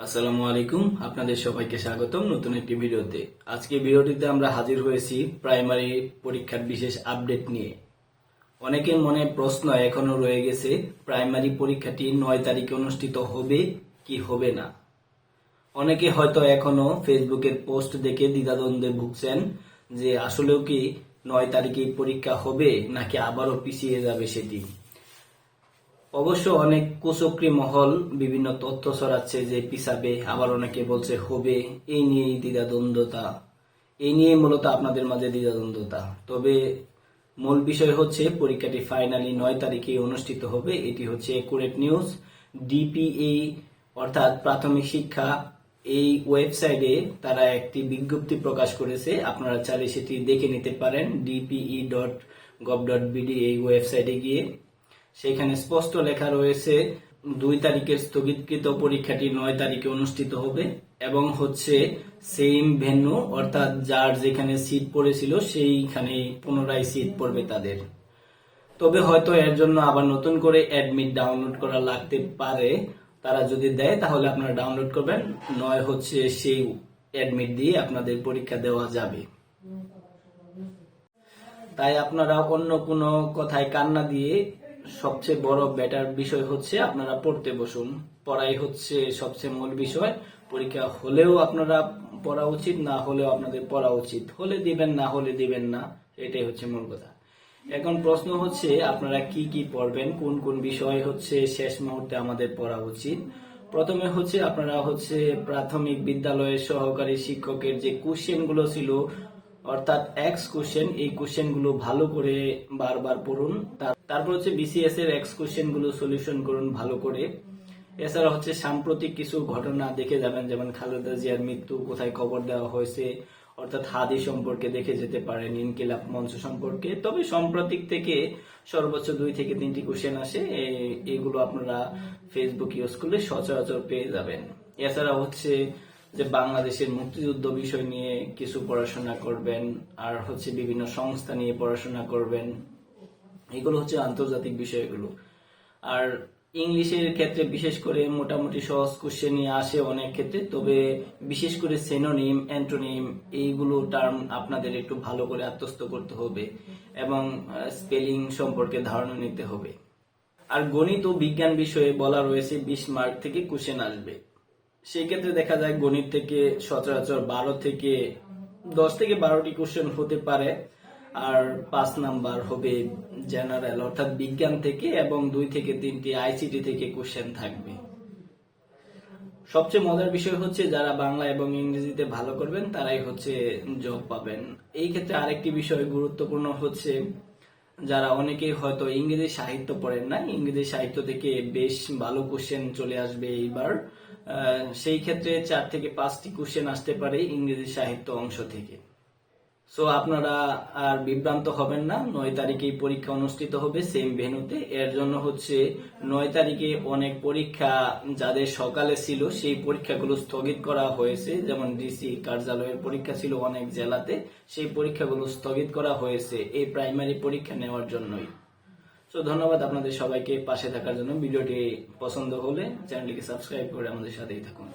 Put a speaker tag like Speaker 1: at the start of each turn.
Speaker 1: আসসালামু আলাইকুম, আপনাদের সবাইকে স্বাগতম নতুন একটি ভিডিওতে। আজকে ভিডিওটিতে আমরা হাজির হয়েছি প্রাইমারি পরীক্ষার বিশেষ আপডেট নিয়ে। অনেকের মনে প্রশ্ন এখনও রয়ে গেছে, প্রাইমারি পরীক্ষাটি নয় তারিখে অনুষ্ঠিত হবে কি হবে না? অনেকে হয়তো এখনও ফেসবুকের পোস্ট দেখে দ্বিধাদ্বন্দ্বে ভুগছেন যে আসলেও কি নয় তারিখে পরীক্ষা হবে নাকি আবারও পিছিয়ে যাবে সেটি অবশ্য অনেক কুচক্রি মহল বিভিন্ন তথ্য ছড়াচ্ছে যে পিসাবে আবার অনেকে বলছে হবে, এই নিয়েই দ্বিধাদ্বন্দ্বতা। এই নিয়ে মূলত আপনাদের মাঝে দ্বিধাদ্বন্দ্বতা। তবে মূল বিষয় হচ্ছে পরীক্ষাটি ফাইনালি নয় তারিখে অনুষ্ঠিত হবে। এটি হচ্ছে একুরেট নিউজ ডিপিএ অর্থাৎ প্রাথমিক শিক্ষা। এই ওয়েবসাইটে তারা একটি বিজ্ঞপ্তি প্রকাশ করেছে। আপনারা চাইলে সেটি দেখে নিতে পারেন DPE dot gov dot BD এই ওয়েবসাইটে গিয়ে। সেখানে স্পষ্ট লেখা রয়েছে, দুই তারিখের স্থগিতকৃত পরীক্ষাটি নয় তারিখে অনুষ্ঠিত হবে এবং হচ্ছে সেম ভেন্যু অর্থাৎ যার যেখানে সিট পড়েছিল সেইখানে পুনরায় সিট পড়বে তাদের। তবে হয়তো এর জন্য আবার নতুন করে অ্যাডমিট ডাউনলোড করা লাগতে পারে। তারা যদি দেয়, তাহলে আপনারা ডাউনলোড করবেন। নয় হচ্ছে সেই অ্যাডমিট দিয়ে আপনাদের পরীক্ষা দেওয়া যাবে। তাই আপনারা অন্য কোনো কথায় কান্না দিয়ে সবচেয়ে বড় বেটার বিষয় হচ্ছে আপনারা পড়তে বসুন। পড়াই হচ্ছে সবচেয়ে মূল বিষয়। পরীক্ষা হলেও আপনারা পড়া উচিত, না হলেও আপনাদের পড়া উচিত। হলে দিবেন, না হলে দিবেন না, এটাই হচ্ছে মূল কথা। এখন প্রশ্ন হচ্ছে, আপনারা কি কি পড়বেন? কোন কোন বিষয় হচ্ছে শেষ মুহূর্তে আমাদের পড়া উচিত? প্রথমে হচ্ছে আপনারা হচ্ছে প্রাথমিক বিদ্যালয়ের সহকারী শিক্ষকের যে কোশ্চেনগুলো ছিল, অর্থাৎ এক্স কোশ্চেন, এই কোশ্চেনগুলো ভালো করে বারবার পড়ুন। তার- তারপর হচ্ছে বিসিএস এর এক্স কোশ্চেনগুলো সলিউশন করুন ভালো করে। এছাড়া হচ্ছে সাম্প্রতিক কিছু ঘটনা দেখে যাবেন, যেমন খালেদা জিয়ার মৃত্যু, কোথায় খবর দেওয়া হয়েছে, অর্থাৎ হাদি সম্পর্কে দেখে যেতে পারেন, ইনকিলাব মঞ্চ সম্পর্কে। তবে সাম্প্রতিক থেকে সর্বোচ্চ দুই থেকে তিনটি কোশ্চেন আসে এগুলো আপনারা ফেসবুক ইউজ করলে সচরাচর পেয়ে যাবেন। এছাড়া হচ্ছে যে বাংলাদেশের মুক্তিযুদ্ধ বিষয় নিয়ে কিছু পড়াশোনা করবেন, আর হচ্ছে বিভিন্ন সংস্থা নিয়ে পড়াশোনা করবেন। এগুলো হচ্ছে আন্তর্জাতিক বিষয়গুলো। আর ইংলিশের ক্ষেত্রে বিশেষ করে মোটামুটি সহজ কোশ্চেনই আসে অনেক ক্ষেত্রে, তবে বিশেষ করে সেনোনিম অ্যান্টোনিম এইগুলো টার্ম আপনাদের একটু ভালো করে আত্মস্থ করতে হবে এবং স্পেলিং সম্পর্কে ধারণা নিতে হবে। আর গণিত ও বিজ্ঞান বিষয়ে বলা রয়েছে বিশ মার্ক থেকে কোশ্চেন আসবে। সেই ক্ষেত্রে দেখা যায় গণিত থেকে সচরাচর বারো থেকে দশ থেকে বারোটি কোশ্চেন হতে পারে। আর পাঁচ নাম্বার হবে জেনারেল, অর্থাৎ বিজ্ঞান থেকে এবং দুই থেকে তিনটি আইসিটি থেকে কোশ্চেন থাকবে। সবচেয়ে মজার বিষয় হচ্ছে যারা বাংলা এবং ইংরেজিতে ভালো করবেন, তারাই হচ্ছে জব পাবেন। এই ক্ষেত্রে আরেকটি বিষয় গুরুত্বপূর্ণ হচ্ছে যারা অনেকেই হয়তো ইংরেজি সাহিত্য পড়েন না ইংরেজি সাহিত্য থেকে বেশ ভালো কোশ্চেন চলে আসবে এইবার। সেই ক্ষেত্রে চার থেকে পাঁচটি কোশ্চেন আসতে পারে ইংরেজি সাহিত্য অংশ থেকে। সো আপনারা আর বিভ্রান্ত হবেন না। নয় তারিখেই পরীক্ষা অনুষ্ঠিত হবে সেম ভেনুতে এর জন্য হচ্ছে নয় তারিখে অনেক পরীক্ষা যাদের সকালে ছিল, সেই পরীক্ষাগুলো স্থগিত করা হয়েছে। যেমন ডিসি কার্যালয়ের পরীক্ষা ছিল অনেক জেলাতে, সেই পরীক্ষাগুলো স্থগিত করা হয়েছে এই প্রাইমারি পরীক্ষা নেওয়ার জন্যই। তো ধন্যবাদ আপনাদের সবাইকে পাশে থাকার জন্য। ভিডিওটি পছন্দ হলে চ্যানেলটিকে সাবস্ক্রাইব করে আমাদের সাথেই থাকুন।